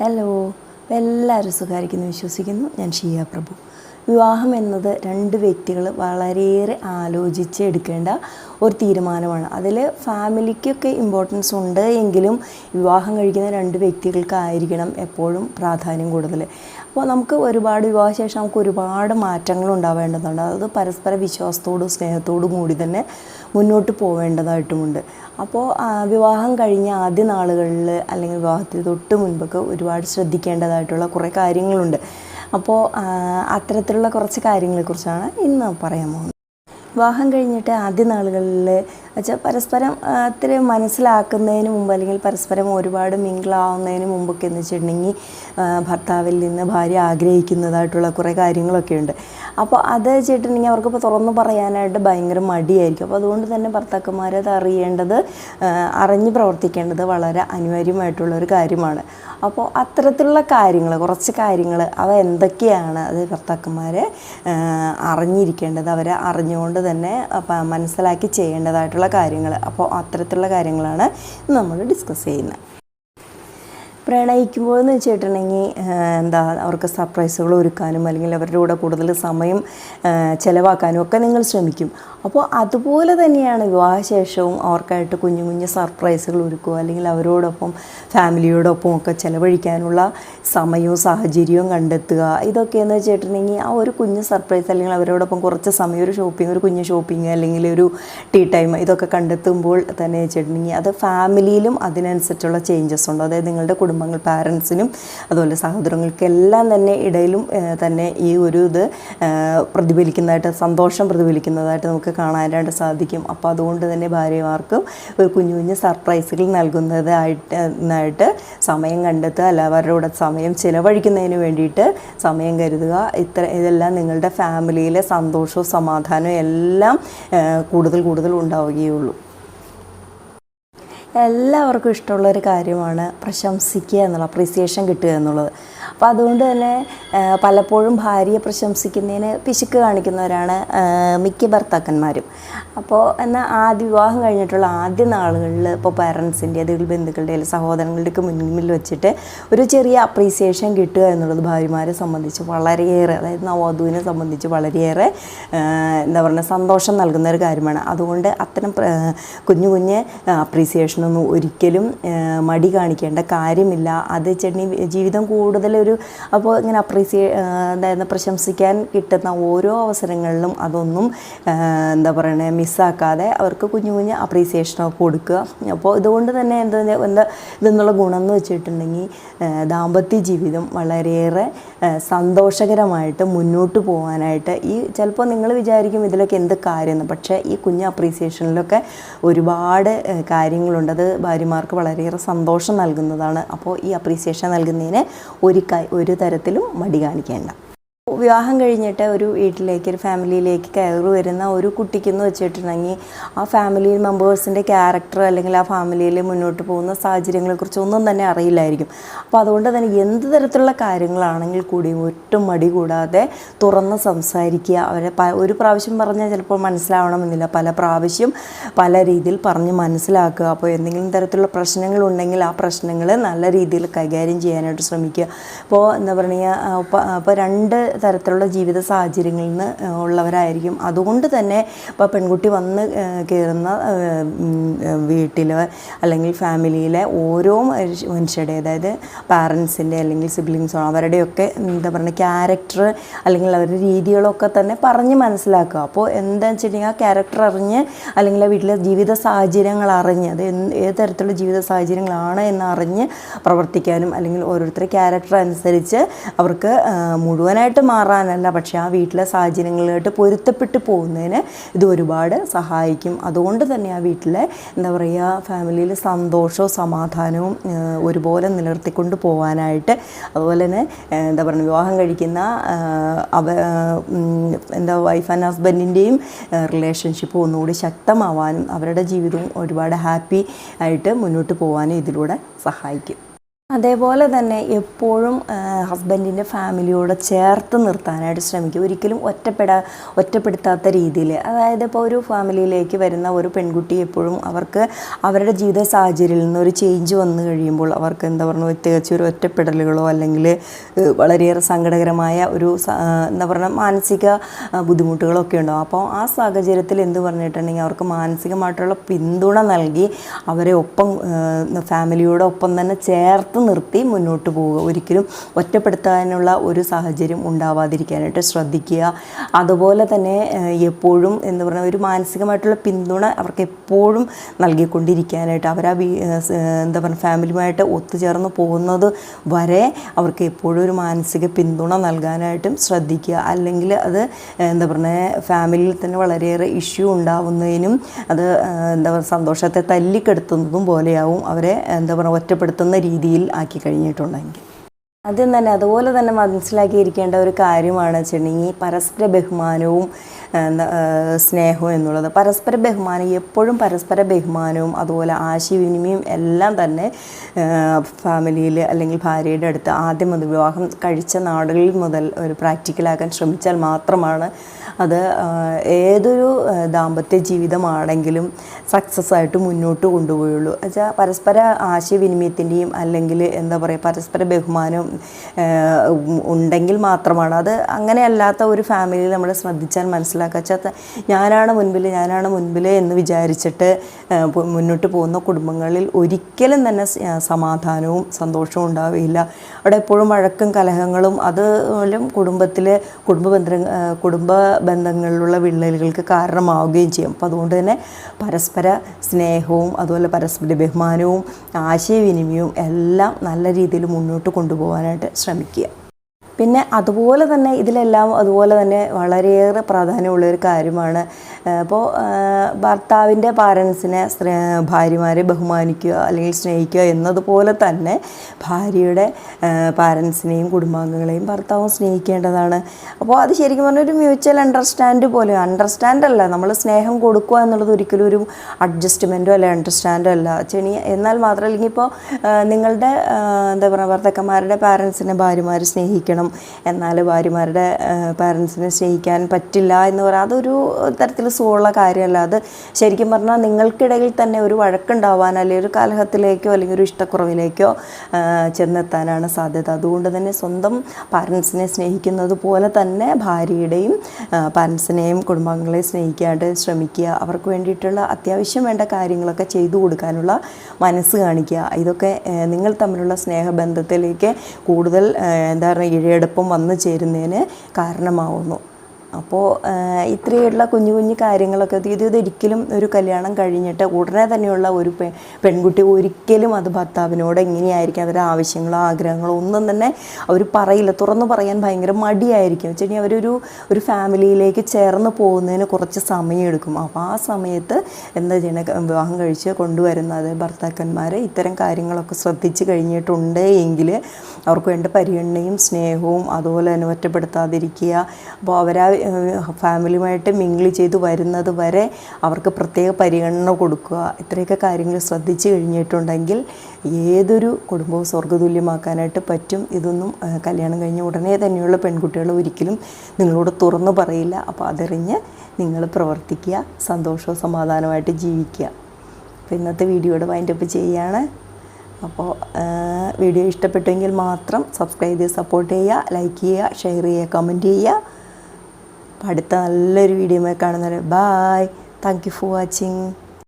Hello എല്ലാവരും സുഖമായിരിക്കുന്നു വിശ്വസിക്കുന്നു. ഞാൻ ഷിയ പ്രഭു. വിവാഹം എന്നത് രണ്ട് വ്യക്തികൾ വളരെയേറെ ആലോചിച്ച് എടുക്കേണ്ട ഒരു തീരുമാനമാണ്. അതിൽ ഫാമിലിക്കൊക്കെ ഇമ്പോർട്ടൻസ് ഉണ്ട് എങ്കിലും വിവാഹം കഴിക്കുന്ന രണ്ട് വ്യക്തികൾക്കായിരിക്കണം എപ്പോഴും പ്രാധാന്യം കൂടുതൽ. അപ്പോൾ നമുക്ക് ഒരുപാട് വിവാഹശേഷം നമുക്ക് ഒരുപാട് മാറ്റങ്ങൾ ഉണ്ടാവേണ്ടതുണ്ട്. അത് പരസ്പര വിശ്വാസത്തോടും സ്നേഹത്തോടും കൂടി തന്നെ മുന്നോട്ട് പോവേണ്ടതായിട്ടുമുണ്ട്. അപ്പോൾ വിവാഹം കഴിഞ്ഞ ആദ്യ നാളുകളിൽ അല്ലെങ്കിൽ വിവാഹത്തിന് തൊട്ട് മുൻപൊക്കെ ഒരുപാട് ശ്രദ്ധിക്കേണ്ടതായിട്ടുള്ള കുറേ കാര്യങ്ങളുണ്ട്. അപ്പോൾ അത്തരത്തിലുള്ള കുറച്ച് കാര്യങ്ങളെക്കുറിച്ചാണ് ഇന്ന് പറയാൻ പോകുന്നത്. വിവാഹം കഴിഞ്ഞിട്ട് ആദ്യ നാളുകളിൽ വെച്ചാൽ പരസ്പരം അത്ര മനസ്സിലാക്കുന്നതിന് മുമ്പ് അല്ലെങ്കിൽ പരസ്പരം ഒരുപാട് മിങ്കിളാവുന്നതിന് മുമ്പൊക്കെ എന്ന് വെച്ചിട്ടുണ്ടെങ്കിൽ ഭർത്താവിൽ നിന്ന് ഭാര്യ ആഗ്രഹിക്കുന്നതായിട്ടുള്ള കുറേ കാര്യങ്ങളൊക്കെ ഉണ്ട് അപ്പോൾ അത് വെച്ചിട്ടുണ്ടെങ്കിൽ അവർക്കിപ്പോൾ തുറന്നു പറയാനായിട്ട് ഭയങ്കര മടിയായിരിക്കും. അപ്പോൾ അതുകൊണ്ട് തന്നെ ഭർത്താക്കന്മാരെ അത് അറിയേണ്ടത് അറിഞ്ഞ് പ്രവർത്തിക്കേണ്ടത് വളരെ അനിവാര്യമായിട്ടുള്ള ഒരു കാര്യമാണ്. അപ്പോൾ അത്തരത്തിലുള്ള കാര്യങ്ങൾ കുറച്ച് കാര്യങ്ങൾ അവ എന്തൊക്കെയാണ് അത് ഭർത്താക്കന്മാരെ അറിഞ്ഞിരിക്കേണ്ടത് അവരെ അറിഞ്ഞുകൊണ്ട് തന്നെ മനസ്സിലാക്കി ചെയ്യേണ്ടതായിട്ടുള്ള കാര്യങ്ങൾ. അപ്പോൾ അത്തരത്തിലുള്ള കാര്യങ്ങളാണ് നമ്മൾ ഡിസ്കസ് ചെയ്യുന്നത്. പ്രണയിക്കുമ്പോൾ എന്ന് വെച്ചിട്ടുണ്ടെങ്കിൽ എന്താ അവർക്ക് സർപ്രൈസുകൾ ഒരുക്കാനും അല്ലെങ്കിൽ അവരുടെ കൂടെ കൂടുതൽ സമയം ചിലവാക്കാനും ഒക്കെ നിങ്ങൾ ശ്രമിക്കും. അപ്പോൾ അതുപോലെ തന്നെയാണ് വിവാഹശേഷവും അവർക്കായിട്ട് കുഞ്ഞു കുഞ്ഞു സർപ്രൈസുകൾ ഒരുക്കുക അല്ലെങ്കിൽ അവരോടൊപ്പം ഫാമിലിയോടൊപ്പം ഒക്കെ ചിലവഴിക്കാനുള്ള സമയവും സാഹചര്യവും കണ്ടെത്തുക. ഇതൊക്കെയെന്ന് വെച്ചിട്ടുണ്ടെങ്കിൽ ആ ഒരു കുഞ്ഞു സർപ്രൈസ് അല്ലെങ്കിൽ അവരോടൊപ്പം കുറച്ച് സമയം ഒരു ഷോപ്പിംഗ് ഒരു കുഞ്ഞു ഷോപ്പിംഗ് അല്ലെങ്കിൽ ഒരു ടീ ടൈം ഇതൊക്കെ കണ്ടെത്തുമ്പോൾ തന്നെ വെച്ചിട്ടുണ്ടെങ്കിൽ അത് ഫാമിലിയിലും അതിനനുസരിച്ചുള്ള ചേഞ്ചസ് ഉണ്ട്. അതായത് നിങ്ങളുടെ കുടുംബങ്ങൾ പാരൻസിനും അതുപോലെ സഹോദരങ്ങൾക്കെല്ലാം തന്നെ ഇടയിലും തന്നെ ഈ ഒരു ഇത് പ്രതിഫലിക്കുന്നതായിട്ട് സന്തോഷം പ്രതിഫലിക്കുന്നതായിട്ട് നമുക്ക് കാണാനായിട്ട് സാധിക്കും. അപ്പോൾ അതുകൊണ്ട് തന്നെ ഭാര്യമാർക്കും ഒരു കുഞ്ഞു കുഞ്ഞു സർപ്രൈസുകൾ നൽകുന്നതായിട്ട് സമയം കണ്ടെത്തുക അല്ല അവരുടെ കൂടെ സമയം ചിലവഴിക്കുന്നതിന് വേണ്ടിയിട്ട് സമയം കരുതുക. ഇത്ര ഇതെല്ലാം നിങ്ങളുടെ ഫാമിലിയിലെ സന്തോഷവും സമാധാനവും എല്ലാം കൂടുതൽ കൂടുതൽ ഉണ്ടാവുകയുള്ളൂ. എല്ലാവർക്കും ഇഷ്ടമുള്ള ഒരു കാര്യമാണ് പ്രശംസിക്കുക എന്നുള്ള അപ്രീസിയേഷൻ കിട്ടുക എന്നുള്ളത്. അപ്പോൾ അതുകൊണ്ട് തന്നെ പലപ്പോഴും ഭാര്യയെ പ്രശംസിക്കുന്നതിന് പിശുക്ക് കാണിക്കുന്നവരാണ് മിക്ക ഭർത്താക്കന്മാരും. അപ്പോൾ എന്നാൽ ആദ്യ വിവാഹം കഴിഞ്ഞിട്ടുള്ള ആദ്യ നാളുകളിൽ ഇപ്പോൾ പാരൻസിന്റെ അല്ലെങ്കിൽ ബന്ധുക്കളുടെ അല്ലെങ്കിൽ സഹോദരങ്ങളുടെയൊക്കെ മുന്നിൽ വെച്ചിട്ട് ഒരു ചെറിയ അപ്രീസിയേഷൻ കിട്ടുക എന്നുള്ളത് ഭാര്യമാരെ സംബന്ധിച്ച് വളരെയേറെ അതായത് നവോധുവിനെ സംബന്ധിച്ച് വളരെയേറെ എന്താ പറയുക സന്തോഷം നൽകുന്ന ഒരു കാര്യമാണ്. അതുകൊണ്ട് അത്തരം കുഞ്ഞു കുഞ്ഞ് അപ്രീസിയേഷനൊന്നും ഒരിക്കലും മടി കാണിക്കേണ്ട കാര്യമില്ല. അത് ചെണ്ണി ജീവിതം കൂടുതലൊരു അപ്പോൾ ഇങ്ങനെ അപ്രീസിയേ എന്തായിരുന്നു പ്രശംസിക്കാൻ കിട്ടുന്ന ഓരോ അവസരങ്ങളിലും അതൊന്നും എന്താ പറയണേ മിസ്സാക്കാതെ അവർക്ക് കുഞ്ഞു കുഞ്ഞു അപ്രീസിയേഷനൊക്കെ കൊടുക്കുക. അപ്പോൾ ഇതുകൊണ്ട് തന്നെ എന്താ എന്താ ഇതെന്നുള്ള ഗുണം എന്ന് വെച്ചിട്ടുണ്ടെങ്കിൽ ദാമ്പത്യ ജീവിതം വളരെയേറെ സന്തോഷകരമായിട്ട് മുന്നോട്ട് പോകാനായിട്ട് ഈ ചിലപ്പോൾ നിങ്ങൾ വിചാരിക്കും ഇതിലൊക്കെ എന്ത് കാര്യമെന്ന്. പക്ഷേ ഈ കുഞ്ഞ് അപ്രീസിയേഷനിലൊക്കെ ഒരുപാട് കാര്യങ്ങളുണ്ട്. അത് ഭാര്യമാർക്ക് വളരെയേറെ സന്തോഷം നൽകുന്നതാണ്. അപ്പോൾ ഈ അപ്രീസിയേഷൻ നൽകുന്നതിന് ഒരു ഒരു തരത്തിലും മടി കാണിക്കേണ്ട. വിവാഹം കഴിഞ്ഞിട്ട് ഒരു വീട്ടിലേക്ക് ഒരു ഫാമിലിയിലേക്ക് കയറി വരുന്ന ഒരു കുട്ടിക്കെന്ന് വെച്ചിട്ടുണ്ടെങ്കിൽ ആ ഫാമിലി മെമ്പേഴ്സിന്റെ ക്യാരക്ടർ അല്ലെങ്കിൽ ആ ഫാമിലിയിൽ മുന്നോട്ട് പോകുന്ന സാഹചര്യങ്ങളെക്കുറിച്ച് ഒന്നും തന്നെ അറിയില്ലായിരിക്കും. അപ്പോൾ അതുകൊണ്ട് തന്നെ എന്ത് തരത്തിലുള്ള കാര്യങ്ങളാണെങ്കിൽ കൂടിയും ഒട്ടും മടി കൂടാതെ തുറന്ന് സംസാരിക്കുക. അവരെ ഒരു പ്രാവശ്യം പറഞ്ഞാൽ ചിലപ്പോൾ മനസ്സിലാവണമെന്നില്ല. പല പ്രാവശ്യം പല രീതിയിൽ പറഞ്ഞ് മനസ്സിലാക്കുക. അപ്പോൾ എന്തെങ്കിലും തരത്തിലുള്ള പ്രശ്നങ്ങളുണ്ടെങ്കിൽ ആ പ്രശ്നങ്ങൾ നല്ല രീതിയിൽ കൈകാര്യം ചെയ്യാനായിട്ട് ശ്രമിക്കുക. ഇപ്പോൾ എന്താ പറയുക ഇപ്പോൾ രണ്ട് തരത്തിലുള്ള ജീവിത സാഹചര്യങ്ങളിൽ നിന്ന് ഉള്ളവരായിരിക്കും. അതുകൊണ്ട് തന്നെ ഇപ്പോൾ പെൺകുട്ടി വന്ന് കയറുന്ന വീട്ടിൽ അല്ലെങ്കിൽ ഫാമിലിയിലെ ഓരോ മനുഷ്യ- മനുഷ്യരുടെ അതായത് പാരൻസിന്റെ അല്ലെങ്കിൽ സിബ്ലിങ്സോ അവരുടെയൊക്കെ എന്താ പറയുക ക്യാരക്ടർ അല്ലെങ്കിൽ അവരുടെ രീതികളൊക്കെ തന്നെ പറഞ്ഞ് മനസ്സിലാക്കുക. അപ്പോൾ എന്താ വെച്ചിട്ടുണ്ടെങ്കിൽ ആ ക്യാരക്ടർ അറിഞ്ഞ് അല്ലെങ്കിൽ ആ വീട്ടിലെ ജീവിത സാഹചര്യങ്ങൾ അറിഞ്ഞ് അത് ഏത് തരത്തിലുള്ള ജീവിത സാഹചര്യങ്ങളാണ് എന്ന് അറിഞ്ഞ് പ്രവർത്തിക്കാനും അല്ലെങ്കിൽ ഓരോരുത്തരുടെ ക്യാരക്ടർ അനുസരിച്ച് അവർക്ക് മുഴുവനായിട്ട് മാറാനല്ല പക്ഷേ ആ വീട്ടിലെ സാഹചര്യങ്ങളായിട്ട് പൊരുത്തപ്പെട്ട് പോകുന്നതിന് ഇത് ഒരുപാട് സഹായിക്കും. അതുകൊണ്ട് തന്നെ ആ വീട്ടിലെ എന്താ പറയുക ഫാമിലിയിൽ സന്തോഷവും സമാധാനവും ഒരുപോലെ നിലനിർത്തിക്കൊണ്ട് പോകാനായിട്ട് അതുപോലെ തന്നെ എന്താ പറയുക വിവാഹം കഴിക്കുന്ന അവ എന്താ വൈഫ് ആൻഡ് ഹസ്ബൻഡിന്റെയും റിലേഷൻഷിപ്പ് ഒന്നുകൂടി ശക്തമാവാനും അവരുടെ ജീവിതവും ഒരുപാട് ഹാപ്പി ആയിട്ട് മുന്നോട്ട് പോകാനും ഇതിലൂടെ സഹായിക്കും. അതേപോലെ തന്നെ എപ്പോഴും ഹസ്ബൻഡിന്റെ ഫാമിലിയോട് ചേർത്ത് നിർത്താനായിട്ട് ശ്രമിക്കുക ഒരിക്കലും ഒറ്റപ്പെടാ ഒറ്റപ്പെടുത്താത്ത രീതിയിൽ. അതായത് ഇപ്പോൾ ഒരു ഫാമിലിയിലേക്ക് വരുന്ന ഒരു പെൺകുട്ടി എപ്പോഴും അവർക്ക് അവരുടെ ജീവിത സാഹചര്യത്തിൽ നിന്ന് ഒരു ചേഞ്ച് വന്നു കഴിയുമ്പോൾ അവർക്ക് എന്താ പറയുക പ്രത്യേകിച്ച് ഒരു ഒറ്റപ്പെടലുകളോ അല്ലെങ്കിൽ വളരെയേറെ സങ്കടകരമായ ഒരു എന്താ പറയുക മാനസിക ബുദ്ധിമുട്ടുകളൊക്കെ ഉണ്ടാവും. അപ്പോൾ ആ സാഹചര്യത്തിൽ എന്ത് പറഞ്ഞിട്ടുണ്ടെങ്കിൽ അവർക്ക് മാനസികമായിട്ടുള്ള പിന്തുണ നൽകി അവരെ ഒപ്പം ഫാമിലിയോടൊപ്പം തന്നെ ചേർത്ത് നിർത്തി മുന്നോട്ട് പോവുക. ഒരിക്കലും ഒറ്റപ്പെടുത്താനുള്ള ഒരു സാഹചര്യം ഉണ്ടാവാതിരിക്കാനായിട്ട് ശ്രദ്ധിക്കുക. അതുപോലെ തന്നെ എപ്പോഴും എന്ന് പറഞ്ഞാൽ ഒരു മാനസികമായിട്ടുള്ള പിന്തുണ അവർക്ക് എപ്പോഴും നൽകിക്കൊണ്ടിരിക്കാനായിട്ട് അവർ ആ എന്താ പറയുക ഫാമിലിയുമായിട്ട് ഒത്തുചേർന്ന് പോകുന്നത് വരെ അവർക്ക് എപ്പോഴും ഒരു മാനസിക പിന്തുണ നൽകാനായിട്ടും ശ്രദ്ധിക്കുക. അല്ലെങ്കിൽ അത് എന്താ പറയുക ഫാമിലിയിൽ തന്നെ വളരെയേറെ ഇഷ്യൂ ഉണ്ടാവുന്നതിനും അത് എന്താ പറയുക സന്തോഷത്തെ തല്ലിക്കെടുത്തുന്നതും പോലെയാവും അവരെ എന്താ പറയുക ഒറ്റപ്പെടുത്തുന്ന രീതിയിൽ ആക്കി കഴിഞ്ഞിട്ടുണ്ടെങ്കിൽ. ആദ്യം തന്നെ അതുപോലെ തന്നെ മനസ്സിലാക്കിയിരിക്കേണ്ട ഒരു കാര്യമാണ് വെച്ചിട്ടുണ്ടെങ്കിൽ പരസ്പര ബഹുമാനവും സ്നേഹവും എന്നുള്ളത്. പരസ്പര ബഹുമാനം എപ്പോഴും പരസ്പര ബഹുമാനവും അതുപോലെ ആശയവിനിമയം എല്ലാം തന്നെ ഫാമിലിയിൽ അല്ലെങ്കിൽ ഭാര്യയുടെ അടുത്ത് ആദ്യം അത് വിവാഹം കഴിച്ച നാടുകളിൽ മുതൽ ഒരു പ്രാക്ടിക്കലാക്കാൻ ശ്രമിച്ചാൽ മാത്രമാണ് അത് ഏതൊരു ദാമ്പത്യ ജീവിതമാണെങ്കിലും സക്സസ് ആയിട്ട് മുന്നോട്ട് കൊണ്ടുപോയുള്ളൂ. വെച്ചാൽ പരസ്പര ആശയവിനിമയത്തിന്റെയും അല്ലെങ്കിൽ എന്താ പറയുക പരസ്പര ബഹുമാനം ഉണ്ടെങ്കിൽ മാത്രമാണ്. അത് അങ്ങനെയല്ലാത്ത ഒരു ഫാമിലിയിൽ നമ്മൾ ശ്രദ്ധിച്ചാൽ മനസ്സിലാക്കുക. വെച്ചാൽ ഞാനാണ് മുൻപിൽ ഞാനാണ് മുൻപിൽ എന്ന് വിചാരിച്ചിട്ട് മുന്നോട്ട് പോകുന്ന കുടുംബങ്ങളിൽ ഒരിക്കലും തന്നെ സമാധാനവും സന്തോഷവും ഉണ്ടാവുകയില്ല അവിടെ എപ്പോഴും വഴക്കും കലഹങ്ങളും അതുപോലും കുടുംബത്തിലെ കുടുംബ ബന്ധ കുടുംബ ബന്ധങ്ങളിലുള്ള വിള്ളലുകൾക്ക് കാരണമാവുകയും ചെയ്യും. അപ്പോൾ അതുകൊണ്ട് തന്നെ പരസ്പര സ്നേഹവും അതുപോലെ പരസ്പര ബഹുമാനവും ആശയവിനിമയവും എല്ലാം നല്ല രീതിയിൽ മുന്നോട്ട് കൊണ്ടുപോകാനായിട്ട് ശ്രമിക്കുക. പിന്നെ അതുപോലെ തന്നെ ഇതിലെല്ലാം അതുപോലെ തന്നെ വളരെയേറെ പ്രാധാന്യമുള്ള ഒരു കാര്യമാണ് അപ്പോൾ ഭർത്താവിന്റെ പാരൻസിനെ ഭാര്യമാരെ ബഹുമാനിക്കുക അല്ലെങ്കിൽ സ്നേഹിക്കുക എന്നതുപോലെ തന്നെ ഭാര്യയുടെ പാരൻസിനെയും കുടുംബാംഗങ്ങളെയും ഭർത്താവും സ്നേഹിക്കേണ്ടതാണ്. അപ്പോൾ അത് ശരിക്കും പറഞ്ഞാൽ ഒരു മ്യൂച്വൽ അണ്ടർസ്റ്റാൻഡ് പോലെ അണ്ടർസ്റ്റാൻഡ് അല്ല നമ്മൾ സ്നേഹം കൊടുക്കുക എന്നുള്ളത് ഒരിക്കലും ഒരു അഡ്ജസ്റ്റ്മെന്റോ അല്ല അണ്ടർസ്റ്റാൻഡോ അല്ല. ചെണി എന്നാൽ മാത്രമല്ലെങ്കിൽ ഇപ്പോൾ നിങ്ങളുടെ എന്താ പറയുക ഭർത്താക്കന്മാരുടെ പാരൻസിനെ ഭാര്യമാർ സ്നേഹിക്കണം. എന്നാൽ ഭാര്യമാരുടെ പാരൻസിനെ സ്നേഹിക്കാൻ പറ്റില്ല എന്ന് പറയാം അതൊരു തരത്തിൽ സുഖമുള്ള കാര്യമല്ല. അത് ശരിക്കും പറഞ്ഞാൽ നിങ്ങൾക്കിടയിൽ തന്നെ ഒരു വഴക്കുണ്ടാവാൻ അല്ലെങ്കിൽ ഒരു കലഹത്തിലേക്കോ അല്ലെങ്കിൽ ഒരു ഇഷ്ടക്കുറവിലേക്കോ ചെന്നെത്താനാണ് സാധ്യത. അതുകൊണ്ട് തന്നെ സ്വന്തം പാരൻസിനെ സ്നേഹിക്കുന്നത് പോലെ തന്നെ ഭാര്യയുടെയും പാരൻസിനെയും കുടുംബാംഗങ്ങളെയും സ്നേഹിക്കാനായിട്ട് ശ്രമിക്കുക. അവർക്ക് വേണ്ടിയിട്ടുള്ള അത്യാവശ്യം വേണ്ട കാര്യങ്ങളൊക്കെ ചെയ്തു കൊടുക്കാനുള്ള മനസ്സ് കാണിക്കുക. ഇതൊക്കെ നിങ്ങൾ തമ്മിലുള്ള സ്നേഹബന്ധത്തിലേക്ക് കൂടുതൽ എന്താ പറയുക ഇഴയെടുപ്പം വന്നു ചേരുന്നതിന് കാരണമാവുന്നു. അപ്പോൾ ഇത്രയുള്ള കുഞ്ഞു കുഞ്ഞു കാര്യങ്ങളൊക്കെ ഇത് ഇതൊരിക്കലും ഒരു കല്യാണം കഴിഞ്ഞിട്ട് ഉടനെ തന്നെയുള്ള ഒരു പെ പെൺകുട്ടി ഒരിക്കലും അത് ഭർത്താവിനോട് എങ്ങനെയായിരിക്കും അവരുടെ ആവശ്യങ്ങളോ ആഗ്രഹങ്ങളോ ഒന്നും തന്നെ അവർ പറയില്ല. തുറന്നു പറയാൻ ഭയങ്കര മടിയായിരിക്കും. വെച്ച് കഴിഞ്ഞാൽ അവരൊരു ഒരു ഫാമിലിയിലേക്ക് ചേർന്ന് പോകുന്നതിന് കുറച്ച് സമയമെടുക്കും. അപ്പോൾ ആ സമയത്ത് എന്താ ചെയ്യണ വിവാഹം കഴിച്ച് കൊണ്ടുവരുന്നത് ഭർത്താക്കന്മാർ ഇത്തരം കാര്യങ്ങളൊക്കെ ശ്രദ്ധിച്ച് കഴിഞ്ഞിട്ടുണ്ട് എങ്കിൽ അവർക്ക് വേണ്ട പരിഗണനയും സ്നേഹവും അതുപോലെ തന്നെ ഒറ്റപ്പെടുത്താതിരിക്കുക. അപ്പോൾ അവരാ ഫാമിലിയുമായിട്ട് മിങ്കിൾ ചെയ്ത് വരുന്നത് വരെ അവർക്ക് പ്രത്യേക പരിഗണന കൊടുക്കുക. ഇത്രയൊക്കെ കാര്യങ്ങൾ ശ്രദ്ധിച്ചു കഴിഞ്ഞിട്ടുണ്ടെങ്കിൽ ഏതൊരു കുടുംബവും സ്വർഗതുല്യമാക്കാനായിട്ട് പറ്റും. ഇതൊന്നും കല്യാണം കഴിഞ്ഞ ഉടനെ തന്നെയുള്ള പെൺകുട്ടികൾ ഒരിക്കലും നിങ്ങളോട് തുറന്നു പറയില്ല. അപ്പോൾ അതറിഞ്ഞ് നിങ്ങൾ പ്രവർത്തിക്കുക സന്തോഷവും സമാധാനമായിട്ട് ജീവിക്കുക. അപ്പോൾ ഇന്നത്തെ വീഡിയോയുടെ വൈൻഡപ്പ് ചെയ്യുകയാണ് അപ്പോൾ വീഡിയോ ഇഷ്ടപ്പെട്ടെങ്കിൽ മാത്രം സബ്സ്ക്രൈബ് ചെയ്ത് സപ്പോർട്ട് ചെയ്യുക ലൈക്ക് ചെയ്യുക ഷെയർ ചെയ്യുക കമന്റ് ചെയ്യുക. അപ്പോൾ അടുത്ത നല്ലൊരു വീഡിയോ കാണുന്നവരെ bye thank you for watching